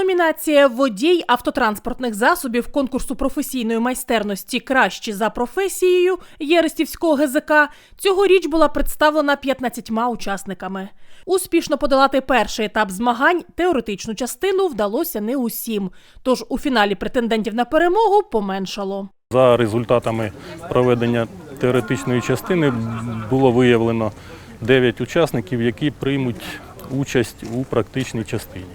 Номінація Водій автотранспортних засобів конкурсу професійної майстерності Кращі за професією Єрестівського ГЗК цьогоріч була представлена 15 учасниками. Успішно подолати перший етап змагань теоретичну частину вдалося не усім. Тож у фіналі претендентів на перемогу поменшало. За результатами проведення теоретичної частини було виявлено 9 учасників, які приймуть участь у практичній частині.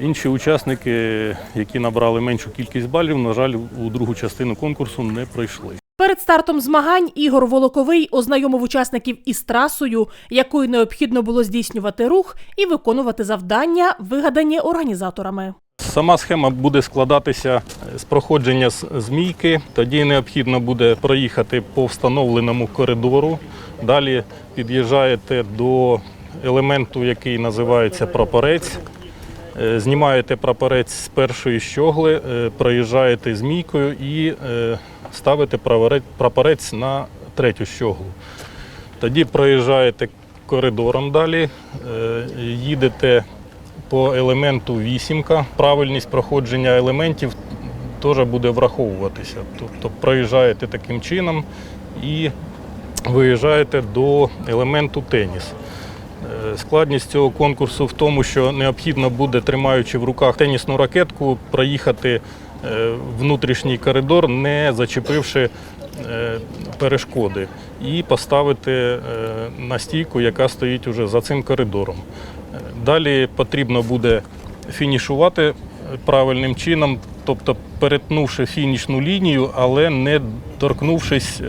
Інші учасники, які набрали меншу кількість балів, на жаль, у другу частину конкурсу не пройшли. Перед стартом змагань Ігор Волоковий ознайомив учасників із трасою, якою необхідно було здійснювати рух і виконувати завдання, вигадані організаторами. Сама схема буде складатися з проходження з- змійки. Тоді необхідно буде проїхати по встановленому коридору. Далі під'їжджаєте до елементу, який називається прапорець. Е, Знімаєте прапорець з першої щогли, е, проїжджаєте змійкою і е, ставите прапорець на третю щоглу. Тоді проїжджаєте коридором далі, їдете по елементу вісімка. Правильність проходження елементів теж буде враховуватися. Тобто проїжджаєте таким чином і виїжджаєте до елементу теніс. Складність цього конкурсу в тому, що необхідно буде, тримаючи в руках тенісну ракетку, проїхати е, внутрішній коридор, не зачепивши е, перешкоди, і поставити е, на стійку, яка стоїть уже за цим коридором. Далі потрібно буде фінішувати правильним чином, тобто перетнувши фінішну лінію, але не торкнувшись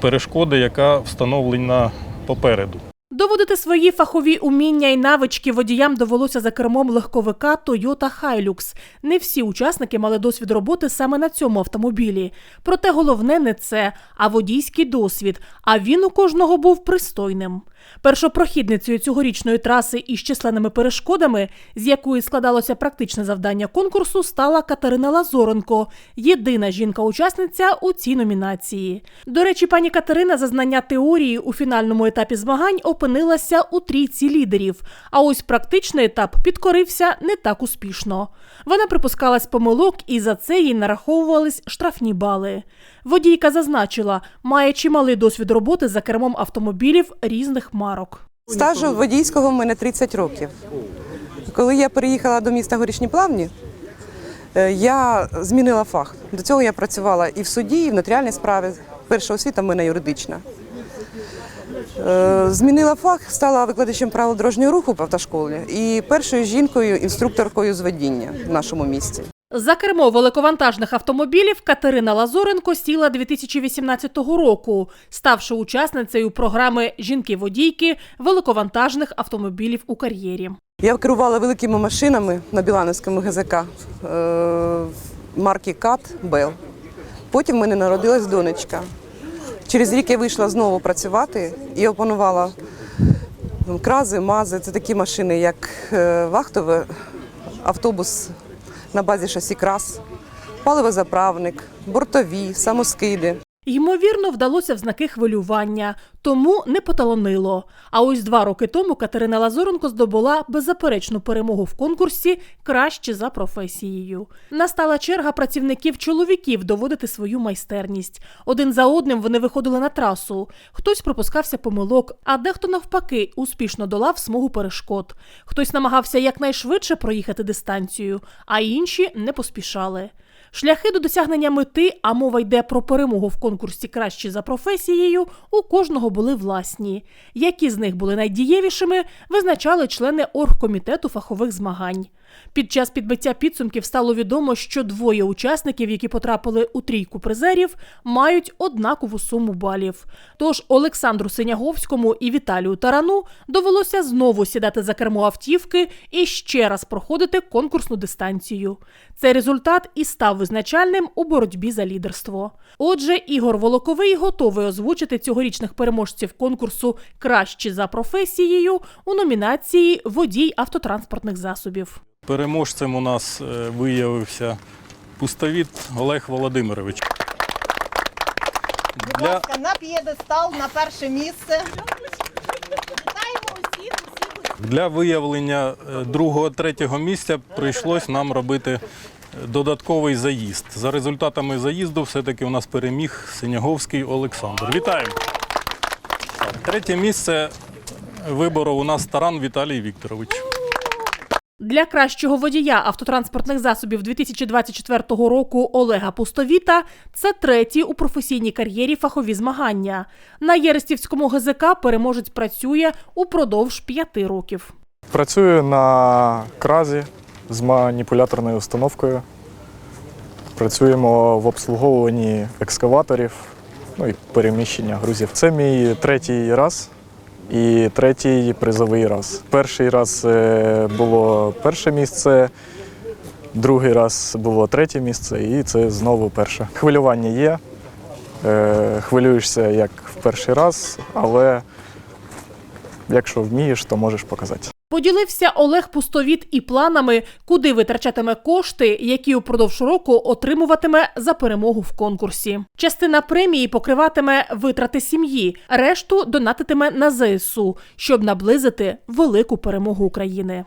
перешкоди, яка встановлена попереду. Доводити свої фахові уміння і навички водіям довелося за кермом легковика Toyota Hilux. Не всі учасники мали досвід роботи саме на цьому автомобілі. Проте головне не це, а водійський досвід. А він у кожного був пристойним. Першопрохідницею цьогорічної траси із численними перешкодами, з якої складалося практичне завдання конкурсу, стала Катерина Лазоренко, єдина жінка-учасниця у цій номінації. До речі, пані Катерина за знання теорії у фінальному етапі змагань опинилася у трійці лідерів. А ось практичний етап підкорився не так успішно. Вона припускалась помилок, і за це їй нараховувались штрафні бали. Водійка зазначила, має чималий досвід роботи за кермом автомобілів різних марок. Стажу водійського в мене 30 років. Коли я переїхала до міста Горішні Плавні, е, я змінила фах. До цього я працювала і в суді, і в нотаріальній справі. Перша освіта в мене юридична. Е, Змінила фах, стала викладачем правил дорожнього руху в автошколі і першою жінкою інструкторкою з водіння в нашому місті. За кермо великовантажних автомобілів Катерина Лазоренко сіла 2018 року, ставши учасницею програми Жінки-водійки великовантажних автомобілів у кар'єрі. Я керувала великими машинами на Білановському ГЗК е, марки КАТ Бел. Потім в мене народилась донечка. Через рік я вийшла знову працювати і опанувала ну, крази, мази. Це такі машини, як вахтове, автобус на базі шасі крас, паливозаправник, бортові, самоскиди. Ймовірно, вдалося в знаки хвилювання, тому не поталонило. А ось два роки тому Катерина Лазоренко здобула беззаперечну перемогу в конкурсі краще за професією. Настала черга працівників чоловіків доводити свою майстерність. Один за одним вони виходили на трасу. Хтось пропускався помилок, а дехто навпаки успішно долав смугу перешкод. Хтось намагався якнайшвидше проїхати дистанцію, а інші не поспішали. Шляхи до досягнення мети, а мова йде про перемогу в конкурсі краще за професією, у кожного були власні. Які з них були найдієвішими, визначали члени оргкомітету фахових змагань. Під час підбиття підсумків стало відомо, що двоє учасників, які потрапили у трійку призерів, мають однакову суму балів. Тож Олександру Синяговському і Віталію Тарану довелося знову сідати за кермо автівки і ще раз проходити конкурсну дистанцію. Цей результат і став визначальним у боротьбі за лідерство. Отже, Ігор Волоковий готовий озвучити цьогорічних переможців конкурсу Кращі за професією у номінації Водій автотранспортних засобів. Переможцем у нас е, виявився пустовіт Олег Володимирович. Будь Для, ласка, на п'єдестал, на перше місце. Для виявлення е, другого, третього місця прийшлось нам робити е, додатковий заїзд. За результатами заїзду все-таки у нас переміг Синяговський Олександр. Вітаємо! Третє місце вибору у нас Таран Віталій Вікторович. Для кращого водія автотранспортних засобів 2024 року Олега Пустовіта це треті у професійній кар'єрі фахові змагання. На Єрестівському ГЗК переможець працює упродовж п'яти років. Працюю на кразі з маніпуляторною установкою. Працюємо в обслуговуванні екскаваторів, ну і переміщення грузів. Це мій третій раз і третій призовий раз. Перший раз е, було перше місце, другий раз було третє місце, і це знову перше. Хвилювання є. Е, Хвилюєшся як в перший раз, але якщо вмієш, то можеш показати. Поділився Олег Пустовіт і планами, куди витрачатиме кошти, які упродовж року отримуватиме за перемогу в конкурсі. Частина премії покриватиме витрати сім'ї, решту донатитиме на ЗСУ, щоб наблизити велику перемогу України.